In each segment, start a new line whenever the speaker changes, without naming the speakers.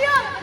Дякую!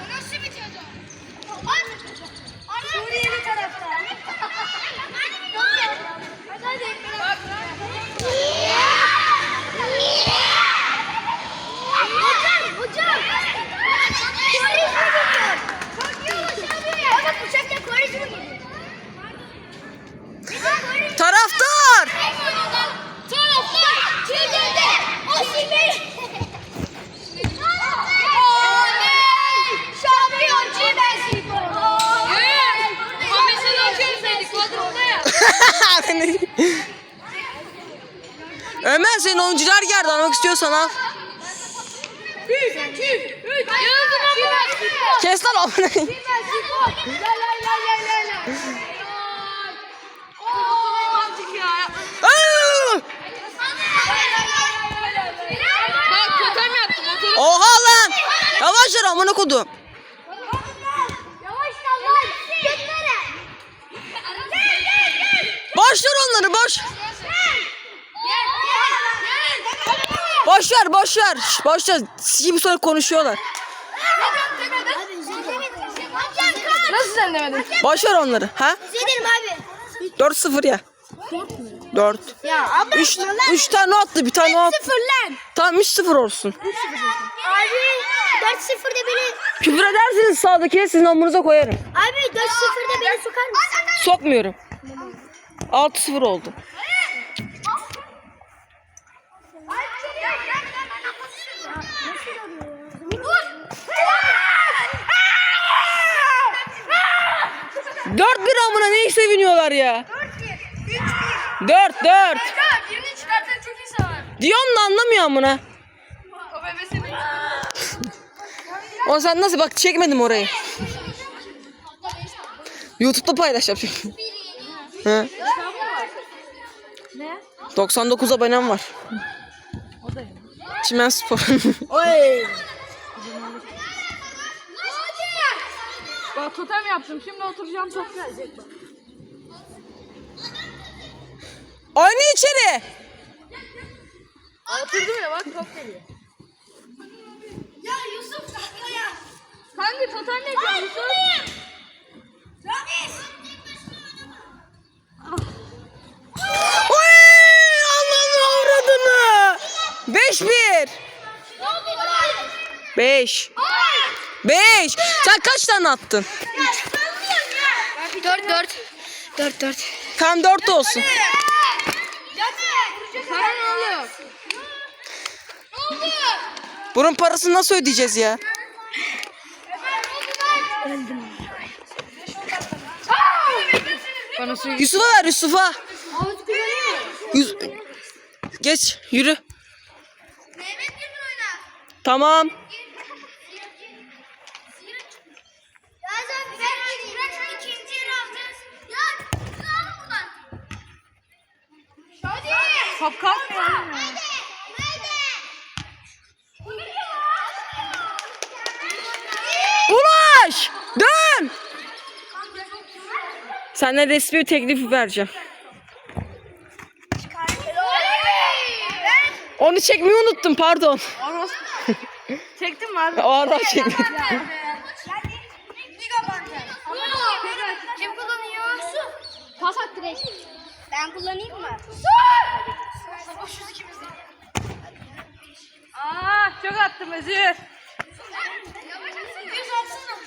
Ömer senin oyuncular geldi almak istiyorsan al. Kes lan.
Totem.
Oha lan. Yavaş yürü amına kodum. Boş ver onları boş. Boş ver boş ver. Şş, Boş ver. Gibi sonra konuşuyorlar.
Nasıl sen demedin?
Boş ver onları. Ha?
Zeynep abi.
4-0 ya. 4.
Ya ama
3 3 tane o attı, bir tane o attı.
sıfır lan.
Tamam 3-0 olsun.
Abi 4-0'da beni
Küfür ederseniz sağdakine sizin amuruza koyarım.
Abi 4-0'da beni sokar mısın?
Sokmuyorum. 6-0 oldu. Dört bir amına neyi seviniyorlar ya? Dört dört.
Birini çıkartan çok iyi sever.
Diyorum da anlamıyor amına.
O bebesini.
O sen nasıl bak çekmedim orayı. YouTube'da paylaşacağım çünkü. He.
Ne?
99 abonem var. Çimen Spor.
Bak totem yaptım. Şimdi oturacağım top gelecek bak.
Oyna içeri.
Oturdum ya bak top geliyor.
Ya Yusuf ya.
Hangi totem ne yapıyorsun Yusuf?
Oy! Allah'ını avradını. 5-1. 5. 5. Sen kaç tane attın?
4 4. 4 4.
Tam 4 olsun.
Ne oluyor?
Bunun parasını nasıl ödeyeceğiz ya? Yusuf'a ver Yusuf'a. Yus- Geç yürü.
Hadi.
top kalkmıyor.
Ulaş! Dön! Senden resmi bir teklif vereceğim. Onu çekmeyi unuttum pardon.
Çektin mi abi?
O ara çekmedim.
Kim kullanıyor? Pas at direkt. Ben kullanayım mı?
Aa çok attım Özür.
Yüz atsana.